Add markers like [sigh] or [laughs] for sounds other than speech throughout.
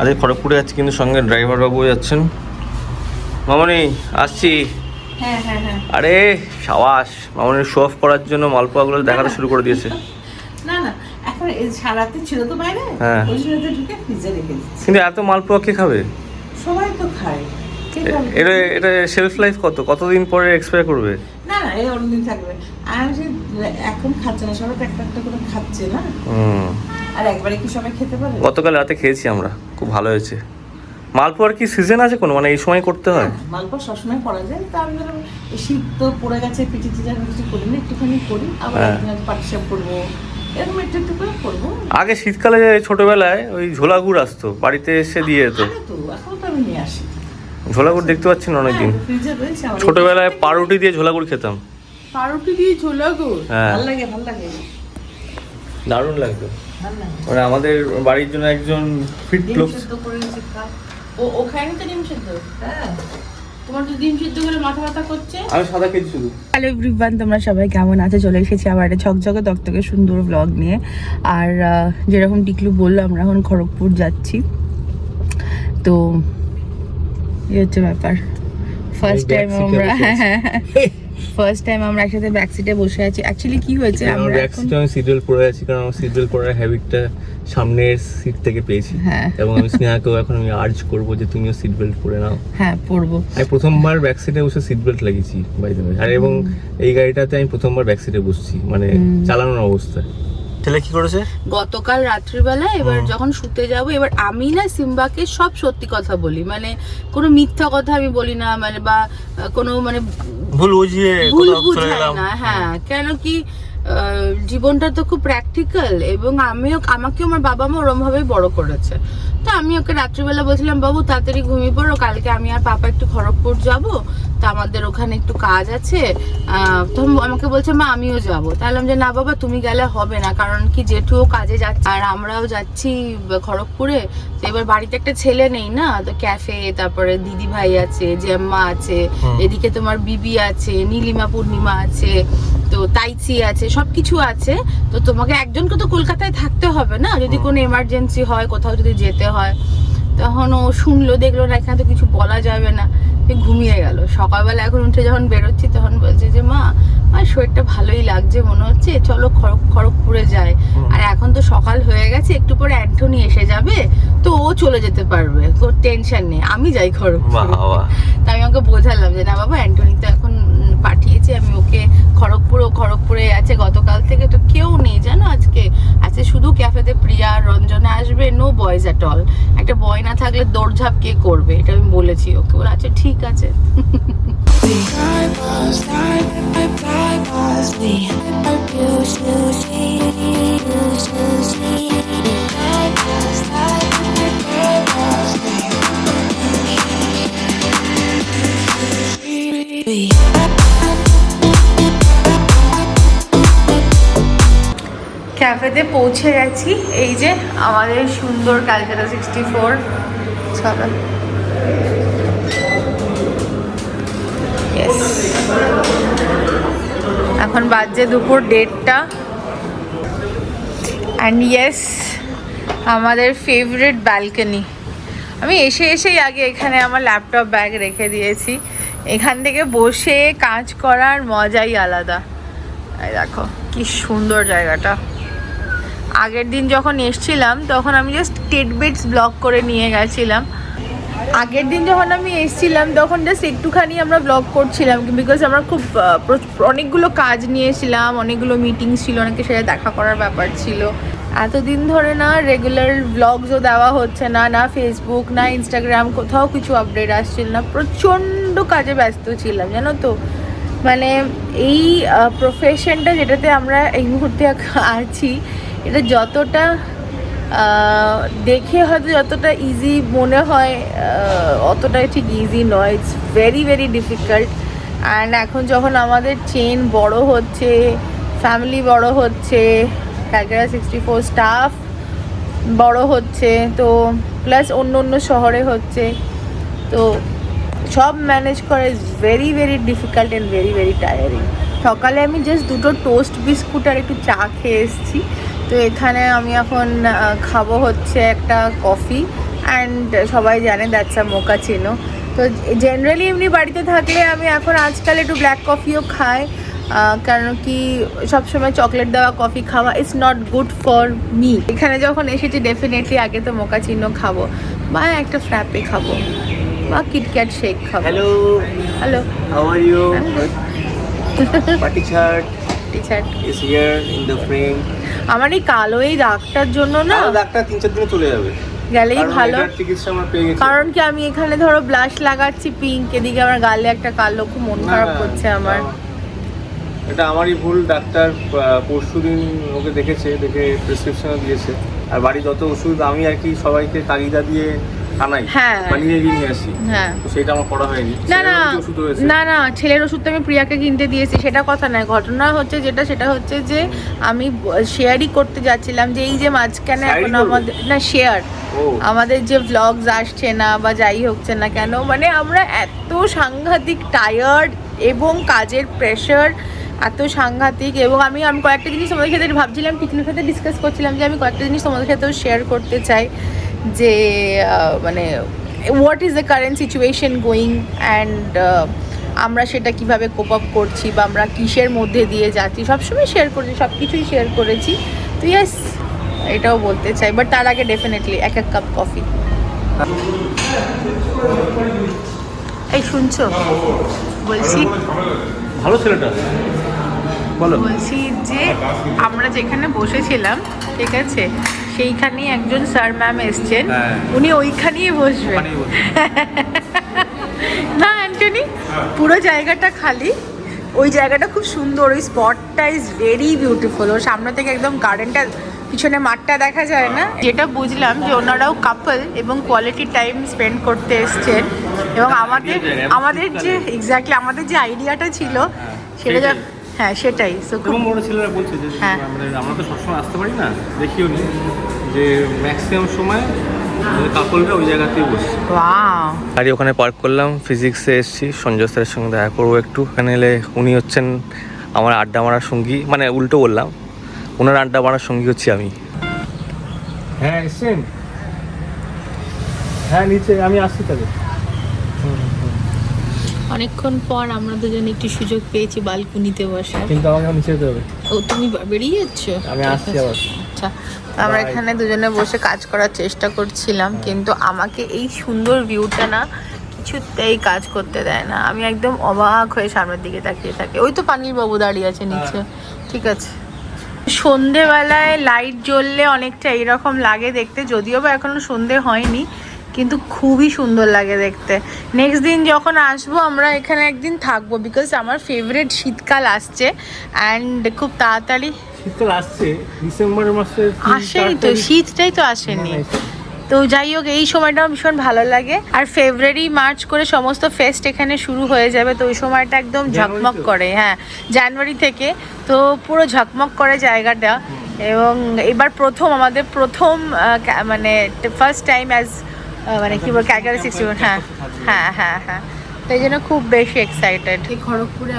আজকে খড়গপুরে যাচ্ছি কিন্তু সঙ্গে ড্রাইভার বাবু যাচ্ছেন। মামনি আসছি। হ্যাঁ হ্যাঁ হ্যাঁ। আরে সাবাস। মামনির শো অফ করার জন্য মালপোয়াগুলো দেখাতে শুরু করে দিয়েছে। না না। এখন সারাতে ছিল তো বাইরে। হ্যাঁ। ফ্রিজে রেখে কিন্তু এত মালপোয়া কে খাবে? সবাই তো খায়? এটা এটা শেলফ লাইফ কত? কতদিন পরে এক্সপায়ার করবে? না না এই অন্যদিন থাকবে। আর যে এখন খাচ্ছে না সবাই একটা একটা করে খাচ্ছে না? আর একবারে কি সবাই খেতে পারে? গতকাল রাতে খেয়েছি আমরা খুব ভালো হয়েছে। মালপোয়ার কি সিজন আছে কোনো? মানে এই সময় করতে হয়? মালপোয়া সবসময় করা যায়। তা আমি ধরো শীত তো পড়ে গেছে পিঠে টিচা কিছু করি না একটুখানি করি আবার হ্যাঁ। পাটিসাপ করব। এরকম একটু একটু করে করব। আগে শীতকালে ছোটবেলায় ওই ঝোলা গুড় আসতো বাড়িতে এসে দিয়ে যেত। এখন তো আমি নিয়ে আসি। ঝোলা গুড় দেখতে পাচ্ছি না অনেকদিন? হ্যাঁ, ছোটবেলায় পাউরুটি দিয়ে ঝোলা গুড় খেতাম। পাউরুটি দিয়ে ছোলা গো হ্যাঁ। ভালো লাগে ভালো লাগে। দারুণ লাগতো। ভালো লাগে। মানে আমাদের বাড়ির জন্য একজন ফিট লোক ও ও খায়নি তো ডিম সেদ্ধ? হ্যাঁ। তোমার তো ডিম সেদ্ধ করে মাথা ব্যথা করছে? আমি সাদা খেয়েছি শুধু। হ্যালো এভরিওয়ান তোমরা সবাই কেমন আছো? চলে এসেছি আবার একটা ঝকঝকে তকতকে সুন্দর ব্লগ নিয়ে। আর যেরকম টিকলু বলল আমরা এখন খড়গপুর যাচ্ছি। তো এই হচ্ছে ব্যাপার। ফার্স্ট টাইম আমরা ফার্স্ট টাইম [laughs] আমরা একসাথে ব্যাক সিটে বসে আছি। অ্যাকচুয়ালি কি হয়েছে? আমরা ব্যাক সিটে আমি বেল্ট পরে আছি কারণ আমার সিট বেল্ট পরার হ্যাবিটটা সামনের সিট থেকে পেয়েছি। হ্যাঁ। এবং আমি স্নেহাকেও এখন আমি আর্জ করব যে তুমিও সিট বেল্ট পরে নাও। হ্যাঁ পড়ব আমি প্রথমবার ব্যাক সিটে বসে সিট বেল্ট লাগিয়েছি বাই দ্য আর এবং এই গাড়িটাতে আমি প্রথমবার ব্যাক সিটে বসছি মানে চালানোর অবস্থায় ছেলে কি করেছে? গতকাল রাত্রিবেলা এবার যখন শুতে যাব এবার আমি না সিম্বাকে সব সত্যি কথা বলি। মানে কোনো মিথ্যা কথা আমি বলি না মানে বা কোনো মানে ভুল বুঝিয়ে ভুল বুঝাই না হ্যাঁ। কেন কি জীবনটা তো খুব প্র্যাকটিক্যাল এবং আমিও আমাকেও আমার বাবা মা ওরম ভাবেই বড় করেছে। তো আমি ওকে রাত্রিবেলা বলছিলাম বাবু তাড়াতাড়ি ঘুমিয়ে পড়ো কালকে আমি আর পাপা একটু খড়গপুর যাব। তা আমাদের ওখানে একটু কাজ আছে। তখন আমাকে বলছে মা আমিও যাব। তাহলে যে না বাবা তুমি গেলে হবে না। কারণ কি জেঠুও কাজে যাচ্ছে। আর আমরাও যাচ্ছি খড়গপুরে। তো এবার বাড়িতে একটা ছেলে নেই না? তো ক্যাফে তারপরে দিদি ভাই আছে জেম্মা আছে এদিকে তোমার বিবি আছে নীলিমা পূর্ণিমা আছে তো তাইচি আছে সবকিছু আছে তো তোমাকে একজনকে তো কলকাতায় থাকতে হবে না? যদি কোনো এমার্জেন্সি হয় কোথাও যদি যেতে হয়। তখন ও শুনলো দেখল না এখানে তো কিছু বলা যাবে না। ঘুমিয়ে গেল। সকালবেলা এখন উঠে যখন বেরোচ্ছি তখন বলছে যে মা আমার শরীরটা ভালোই লাগছে মনে হচ্ছে। চলো খড়গ খড়গপুরে যায় আর এখন তো সকাল হয়ে গেছে একটু পরে অ্যান্টনি এসে যাবে তো ও চলে যেতে পারবে। তোর টেনশন নেই। আমি যাই খড়গপুর। [laughs] তা আমি ওকে বোঝালাম যে না বাবা অ্যান্টনি তো এখন পাঠিয়েছে আমি ওকে খড়গপুর ও খড়গপুরে আছে গতকাল থেকে তো কেউ নেই জানো আজকে আজকে শুধু ক্যাফেতে প্রিয়া আর রঞ্জনা আসবে নো বয়েজ অ্যাট অল একটা বয় না থাকলে দৌড়ঝাঁপ কে করবে এটা আমি বলেছি ওকে বলে আচ্ছা ঠিক আছে ক্যাফেতে পৌঁছে গেছি। এই যে আমাদের সুন্দর ক্যালকাটা সিক্সটি ফোর। এখন বাজছে দুপুর দেড়টা। অ্যান্ড ইয়েস আমাদের ফেভারিট ব্যালকনি আমি এসে এসেই আগে এখানে আমার ল্যাপটপ ব্যাগ রেখে দিয়েছি। এখান থেকে বসে কাজ করার মজাই আলাদা। দেখো, কি সুন্দর জায়গাটা। আগের দিন যখন এসছিলাম, তখন আমি জাস্ট টেডবেটস ব্লগ করে নিয়ে গেছিলাম। আগের দিন যখন আমি এসেছিলাম, তখন জাস্ট একটুখানি আমরা ব্লগ করছিলাম বিকজ আমরা খুব অনেকগুলো কাজ নিয়েছিলাম, অনেকগুলো মিটিংস ছিল, অনেকের সাথে দেখা করার ব্যাপার ছিল। এতদিন ধরে না রেগুলার ব্লগসও দেওয়া হচ্ছে না না ফেসবুক না ইনস্টাগ্রাম কোথাও কিছু আপডেট আসছিল না। প্রচণ্ড কাজে ব্যস্ত ছিলাম, জানো তো? মানে এই প্রফেশনটা যেটাতে আমরা এই মুহূর্তে আছি এটা যতটা দেখে হয়তো যতটা ইজি মনে হয় আহ, অতটাই ঠিক ইজি নয়। It's very very difficult and এখন যখন আমাদের চেন বড় হচ্ছে ফ্যামিলি বড় হচ্ছে ক্যালকাটা সিক্সটি ফোর স্টাফ বড় হচ্ছে তো প্লাস অন্য অন্য শহরে হচ্ছে তো সব ম্যানেজ করা is very very difficult and very very tiring সকালে আমি জাস্ট দুটো টোস্ট বিস্কুট আর একটু চা খেয়ে এসেছি। তো এখানে আমি এখন খাব হচ্ছে একটা কফি অ্যান্ড সবাই জানে দ্যাটস আ মোকা চিনো তো জেনারেলি এমনি বাড়িতে থাকলে আমি এখন আজকাল একটু ব্ল্যাক কফিও খাই কারণ কি সবসময় চকলেট দেওয়া কফি খাওয়া it's not good for me এখানে যখন এসেছি ডেফিনেটলি আগে তো মোকা চিহ্ন খাব বা একটা ফ্র্যাপে খাব বা কিটক্যাট শেক খাব। Hello hello how are you shirt teacher is here in the frame আমার এই কালো এই দাগটার জন্য না ডাক্তার তিন চার দিনে চলে যাবে। গেলেই ভালো। কারণ কি আমি এখানে ধরো ব্লাশ লাগাচ্ছি পিঙ্ক এদিকে আমার গালে একটা কালো খুব মন খারাপ করছে আমার। এটা আমারই ভুল ডাক্তার পরশু দিন ওকে দেখেছে দেখে প্রেসক্রিপশনও দিয়েছে। আর বাড়ি যত ওষুধ আমি আর কি সবাইকে তাগিদা দিয়ে হ্যাঁ। বানিয়ে নিয়ে আসি। হ্যাঁ। সেটা আমার করা হয়নি। না না। না না। ছেলের ওষুধ তো আমি প্রিয়াকে কিনতে দিয়েছি সেটা কথা নয়। ঘটনা হচ্ছে যেটা সেটা হচ্ছে যে আমি শেয়ারই করতে যাচ্ছিলাম যে এই যে মাঝখানে এখন আমাদের না শেয়ার আমাদের যে ভ্লগস আসছে না বা যাই হচ্ছে না কেন মানে আমরা এত সাংঘাতিক টায়ার্ড এবং কাজের প্রেশার এত সাংঘাতিক এবং আমি আমি কয়েকটা জিনিস তোমাদের সাথে ভাবছিলাম পিকনিক সাথে ডিসকাস করছিলাম যে আমি কয়েকটা জিনিস তোমাদের সাথেও শেয়ার করতে চাই। যে মানে what is the current situation going and আমরা সেটা কীভাবে কোপ আপ করছি বা আমরা কিসের মধ্যে দিয়ে যাচ্ছি সবসময় শেয়ার করেছি সব কিছুই শেয়ার করেছি। তো ইয়েস এটাও বলতে চাই বাট তার আগে ডেফিনেটলি এক এক কাপ কফি এই শুনছো? বলছি। ভালো ছেলেটা। বলো। বলছি যে আমরা যেখানে বসেছিলাম ঠিক আছে? সেইখানেই একজন স্যার ম্যাম এসছেন। হ্যাঁ। উনি ওইখানেই বসবেন। বসবে। না অ্যান্টনি পুরো জায়গাটা খালি। ওই জায়গাটা খুব সুন্দর ওই স্পটটা ইজ ভেরি বিউটিফুল ওর সামনে থেকে একদম গার্ডেনটা পিছনে মাঠটা দেখা যায় না? যেটা বুঝলাম যে ওনারাও কাপল এবং কোয়ালিটি টাইম স্পেন্ড করতে এসছেন। এবং আমাদের আমাদের যে এক্স্যাক্টলি আমাদের যে আইডিয়াটা ছিল সেটা। হ্যাঁ সেটাই এবং বড় ছেলেরা বলছে যে হ্যাঁ। আমরা তো সবসময় আসতে পারি না দেখিও নি যে ম্যাক্সিমাম সময় কাপলরা ওই জায়গাতেই বসছে। গাড়ি ওখানে পার্ক করলাম ফিজিক্সে এসেছি সঞ্জয় স্যারের সঙ্গে দেখা করব একটু। এখানে এলে উনি হচ্ছেন আমার আড্ডা মারার সঙ্গী মানে উল্টো বললাম ওনার আড্ডা মারার সঙ্গী হচ্ছি আমি। হ্যাঁ এসছেন? হ্যাঁ নিচে আমি আসছি তাহলে। অনেকক্ষণ পর আমরা দুজন একটু সুযোগ পেয়েছি বালকুনিতে বসার। কিন্তু আমাকে নিচে যেতে হবে। ও তুমি বেরিয়ে যাচ্ছ আমি আসছি আবার। আচ্ছা আমরা এখানে দুজনে বসে কাজ করার চেষ্টা করছিলাম কিন্তু আমাকে এই সুন্দর ভিউটা না কিছুতেই কাজ করতে দেয় না। আমি একদম অবাক হয়ে সামনের দিকে তাকিয়ে থাকি। ওই তো পানির বাবু দাঁড়িয়ে আছে নিচে। ঠিক আছে। সন্ধেবেলায় লাইট জ্বললে অনেকটা এইরকম লাগে দেখতে যদিও বা এখনও সন্ধে হয়নি। কিন্তু খুবই সুন্দর লাগে দেখতে। নেক্সট দিন যখন আসব আমরা এখানে একদিন থাকব বিকজ আমার ফেভারিট শীতকাল আসছে অ্যান্ড খুব তাড়াতাড়ি শীতকাল আসছে ডিসেম্বর মাসে আসেনি তো শীতটাই তো আসেনি। তো যাই হোক এই সময়টা ভীষণ ভালো লাগে। আর ফেব্রুয়ারি মার্চ করে সমস্ত ফেস্ট এখানে শুরু হয়ে যাবে তো ওই সময়টা একদম ঝকমক করে হ্যাঁ জানুয়ারি থেকে। তো পুরো ঝকমক করে জায়গাটা। এবং এবার প্রথম আমাদের প্রথম মানে ফার্স্ট টাইম অ্যাজ মানে কি বল ক্যালকাটা সিক্সটি হ্যাঁ হ্যাঁ হ্যাঁ হ্যাঁ। তাই জন্য খুব বেশি এক্সাইটেড খড়গপুরে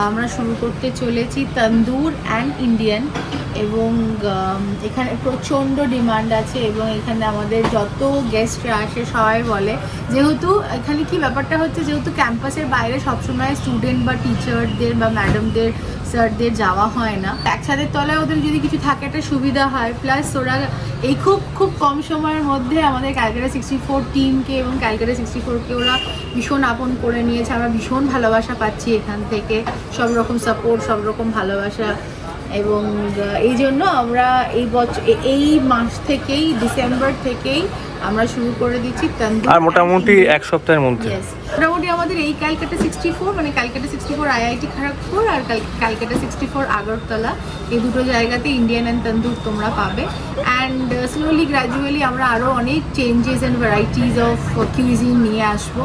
আমরা শুরু করতে চলেছি তন্দুর অ্যান্ড ইন্ডিয়ান এবং এখানে প্রচণ্ড ডিমান্ড আছে এবং এখানে আমাদের যত গেস্টরা আসে সবাই বলে। যেহেতু এখানে কি ব্যাপারটা হচ্ছে, যেহেতু ক্যাম্পাসের বাইরে সবসময় স্টুডেন্ট বা টিচারদের বা ম্যাডামদের স্যারদের যাওয়া হয় না। একসাথে তলায় ওদের যদি কিছু থাকে একটা সুবিধা হয়। প্লাস ওরা এই খুব খুব কম সময়ের মধ্যে আমাদের ক্যালকাটা সিক্সটি ফোর টিমকে এবং ক্যালকাটা সিক্সটি ফোরকে ওরা ভীষণ আপন করে নিয়েছে। আমরা ভীষণ ভালোবাসা পাচ্ছি এখান থেকে। সব রকম সাপোর্ট সব রকম ভালোবাসা এবং এই জন্য আমরা এই বছর এই মাস থেকেই ডিসেম্বর থেকেই আমরা শুরু করে দিচ্ছি তন্দুর আর মোটামুটি এক সপ্তাহের মধ্যে। মোটামুটি আমাদের এই ক্যালকাটা সিক্সটি ফোর মানে Calcutta sixty four IIT Kharagpur আর cal- Calcutta sixty four Agartala এই দুটো জায়গাতে ইন্ডিয়ান অ্যান্ড তন্দুর তোমরা পাবে। অ্যান্ড স্লোলি গ্র্যাজুয়ালি আমরা আরও অনেক changes and varieties of cuisine নিয়ে আসব।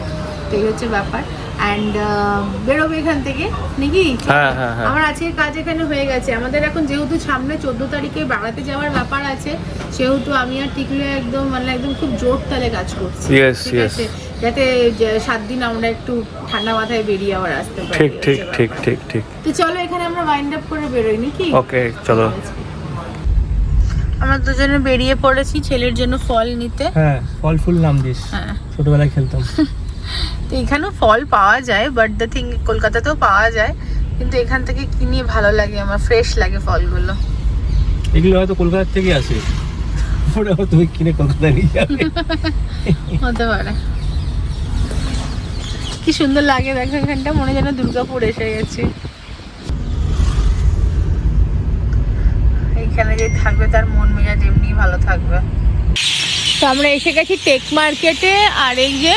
তো এই হচ্ছে ব্যাপার। অ্যান্ড বেরোবে এখান থেকে নাকি? হ্যাঁ, হ্যাঁ, হ্যাঁ। আমার আজকের কাজ এখানে হয়ে গেছে। আমাদের এখন যেহেতু সামনে চোদ্দ তারিখে বেড়াতে যাওয়ার ব্যাপার আছে সেহেতু আমি আর টিকলে একদম মানে একদম খুব জোর তালে কাজ করছি। ঠিক আছে? যাতে সাত দিন আমরা একটু ঠান্ডা মাথায় বেরিয়ে আবার আসতে পারি ঠিক ঠিক ঠিক ঠিক ঠিক। তো চলো এখানে আমরা ওয়াইন্ড আপ করে বেরোই নাকি? ওকে চলো। আমরা দুজনে বেরিয়ে পড়েছি ছেলের জন্য ফল নিতে। হ্যাঁ ফল ফুল নাম দিস। হ্যাঁ। ছোটবেলায় খেলতাম। [laughs] তো এখানেও ফল পাওয়া যায় বাট দ্য থিং কলকাতাতেও পাওয়া যায়। কিন্তু এখান থেকে কিনে ভালো লাগে আমার ফ্রেশ লাগে ফলগুলো। এগুলো হয়তো কলকাতার থেকে আসে। আবার তুমি কিনে কলকাতায় নিয়ে যাবে। হতে পারে। কি সুন্দর লাগে দেখো এখানটা মনে যেন দুর্গাপুর এসে গেছি। এইখানে যে থাকবে তার মন মেজাজ এমনি ভালো থাকবে। তো আমরা এসে গেছি টেক মার্কেটে আর এই যে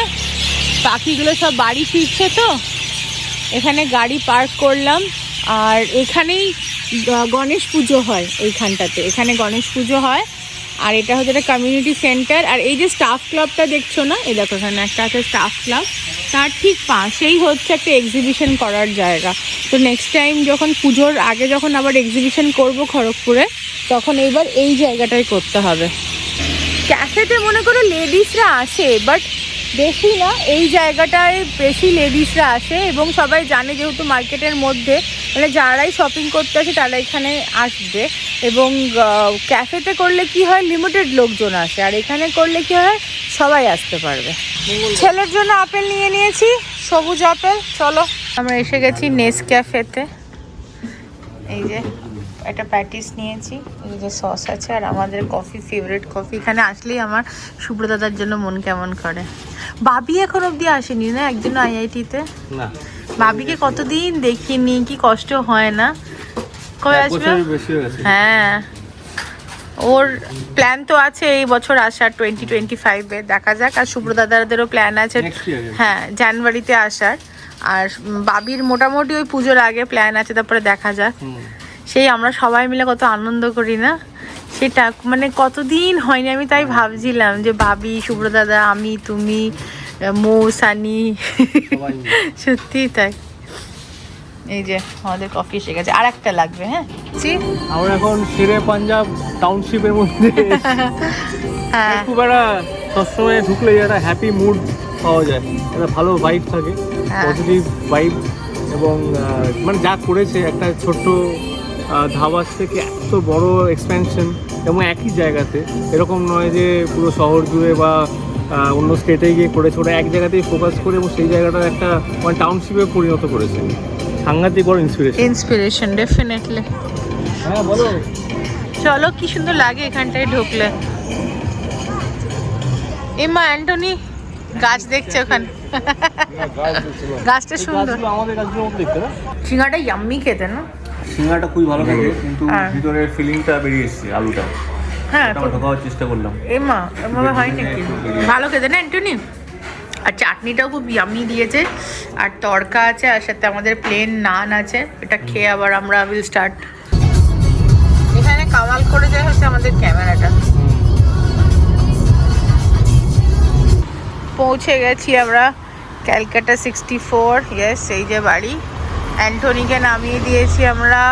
পাখিগুলো সব বাড়ি ফিরছে তো। এখানে গাড়ি পার্ক করলাম। আর এখানেই গণেশ পুজো হয় এইখানটাতে। এখানে গণেশ পুজো হয়। আর এটা হচ্ছে একটা কমিউনিটি সেন্টার আর এই যে স্টাফ ক্লাবটা দেখছ না? এই দেখো এখানে একটা আছে স্টাফ ক্লাব তার ঠিক পাশেই হচ্ছে একটা এক্সিবিশন করার জায়গা। তো নেক্সট টাইম যখন পুজোর আগে যখন আবার এক্সিবিশন করব খড়গপুরে, তখন এইবার এই জায়গাটাই করতে হবে। ক্যাফেতে মনে করে লেডিসরা আসে বাট বেশি না এই জায়গাটায় বেশি লেডিসরা আসে এবং সবাই জানে যেহেতু মার্কেটের মধ্যে মানে যারাই শপিং করতে আসে তারা এখানে আসবে এবং ক্যাফেতে করলে কি হয় লিমিটেড লোকজন আসে আর এখানে করলে কি হয় সবাই আসতে পারবে। ছেলের জন্য আপেল নিয়ে নিয়েছি সবুজ আপেল চলো। আমরা এসে গেছি নেস ক্যাফেতে এই যে একটা প্যাটিস নিয়েছি এই যে সস আছে আর আমাদের কফি ফেভারিট কফি এখানে আসলেই আমার সুব্রতাদার জন্য মন কেমন করে। বাবি এখন অবধি আসেনি না একদিন আইআইটিতে? না। বাবিকে কতদিন দেখিনি কি কষ্ট হয় না? কবে আসবে? হয়ে হ্যাঁ। ওর প্ল্যান তো আছে এই বছর আসার টোয়েন্টি টোয়েন্টি ফাইভে দেখা যাক আর সুব্রদাদাদেরও প্ল্যান আছে হ্যাঁ জানুয়ারিতে আসার। আর বাবির মোটামুটি ওই পুজোর আগে প্ল্যান আছে তারপরে দেখা যাক। সেই আমরা সবাই মিলে কত আনন্দ করি না? সেটা মানে কতদিন হয়নি আমি তাই ভাবছিলাম যে ভাবি সুব্রদাদা আমি তুমি মৌ সানি। সত্যিই তাই। এই যে আমাদের কফি এসে গেছে। আর একটা লাগবে হ্যাঁ? আমরা এখন শেরে পাঞ্জাব টাউনশিপের মধ্যে [laughs] হ্যাঁ। খুব একটা সবসময় ঢুকলে একটা হ্যাপি মুড পাওয়া যায় একটা ভালো ভাইব থাকে হ্যাঁ। পজিটিভ ভাইব এবং মানে যা করেছে একটা ছোট্ট ধাবার থেকে এত বড় এক্সপ্যানশন এবং একই জায়গাতে। এরকম নয় যে পুরো শহর জুড়ে বা অন্য স্টেটে গিয়ে করেছে। ওটা এক জায়গাতেই ফোকাস করে এবং সেই জায়গাটা একটা মানে টাউনশিপে পরিণত করেছে। সাংঘাতিক বড় ইন্সপিরেশন ইন্সপিরেশন ডেফিনেটলি হ্যাঁ বলো। চলো কি সুন্দর লাগে এখানটায় ঢুকলে। এমা অ্যান্টনি গাছ দেখছে ওখানে। গাছটা সুন্দর। গাছগুলো আমাদের গাছগুলোর মতো দেখতে সিঙ্গাটা ইয়াম্মি খেতে না? সিঙ্গাটা খুবই ভালো লাগে কিন্তু হ্যাঁ। ভিতরের ফিলিংটা বেরিয়ে এসেছে আলুটা। হ্যাঁ ঢোকাবার চেষ্টা করলাম। এমা এভাবে হয় নাকি? ভালো খেতে না অ্যান্টনি? আর চাটনিটাও খুব ইয়ামি দিয়েছে আর তড়কা আছে আর সাথে আমাদের প্লেন নান আছে এটা খেয়ে আবার আমরা উইল স্টার্ট এখানে কামাল করে যায় হচ্ছে আমাদের ক্যামেরাটা। পৌঁছে গেছি আমরা ক্যালকাটা সিক্সটি ফোর ইয়েস এই যে বাড়ি। অ্যান্টনিকে নামিয়ে দিয়েছি আমরা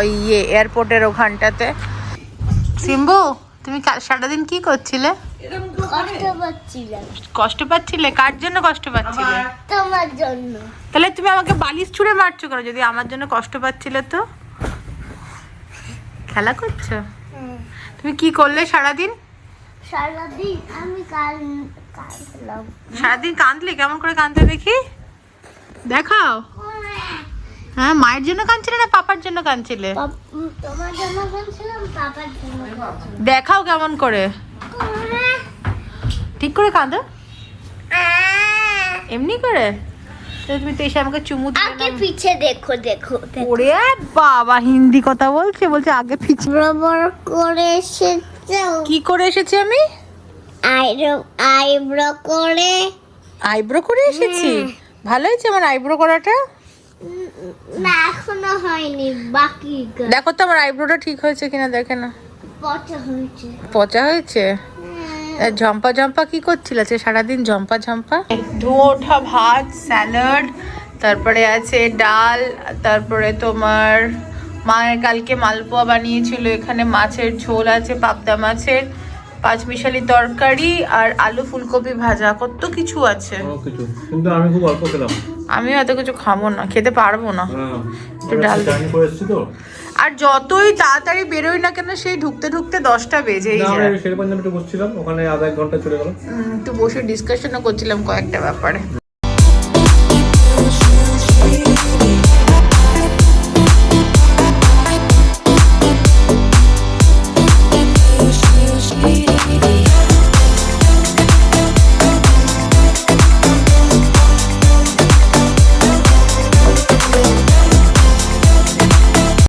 ওই ইয়ে এয়ারপোর্টের ওখানটাতে। সিম্বু তুমি সারাদিন কি করছিলে? কষ্ট পাচ্ছিলে? কার জন্য কষ্ট পাচ্ছিলে? তোমার জন্য। তাহলে তুমি আমাকে বালিশ ছুঁড়ে মারছো কেন? যদি আমার জন্য কষ্ট পাচ্ছিলে তো? খেলা করছ? তুমি কি করলে সারাদিন? সারাদিন আমি কাঁদলাম। সারাদিন কাঁদলে? কেমন করে কাঁদতে দেখি? দেখাও। হ্যাঁ মায়ের জন্য কাঁদছিলে না পাপার জন্য কাঁদছিলে। দেখাও কেমন করে। ঠিক করে কাঁদো। এমনি করে? তুমি তো এসে আমাকে চুমু দিলে আগে পিছে দেখো দেখো ওরে বাবা হিন্দি কথা বলছে বলছে আগে পিছিয়ে বড় বড় করে এসেছ কি করে এসেছি আমি? আইব্রো আইব্রো করে। আইব্রো করে এসেছি? ভালো হয়েছে আমার আইব্রো করাটা? না এখনও হয়নি বাকি দেখো তো আমার আইব্রোটা ঠিক হয়েছে কিনা দেখে না পচা হয়েছে। পচা হয়েছে? আর ঝম্পা ঝম্পা কি করছিল? আজকে সারাদিন ঝম্পা ঝম্পা? ধোয়া ওঠা ভাত স্যালাড তারপরে আছে ডাল তারপরে তোমার মায়ের কালকে মালপোয়া বানিয়েছিল এখানে মাছের ঝোল আছে পাবদা মাছের। পাঁচমিশালি তরকারি আর আলু ফুলকপি ভাজা কত কিছু আছে। কিছু? কিন্তু আমি খুব অল্প খেলাম। আমিও এত কিছু খাব না খেতে পারব না। হ্যাঁ একটু ডাল তো। আর যতই তাড়াতাড়ি বেরোই না কেন সেই ঢুকতে ঢুকতে দশটা বেজে যায়। একটু বসছিলাম ওখানে আধা ঘণ্টা চলে গেল। একটু বসে ডিসকাশনও করছিলাম কয়েকটা ব্যাপারে।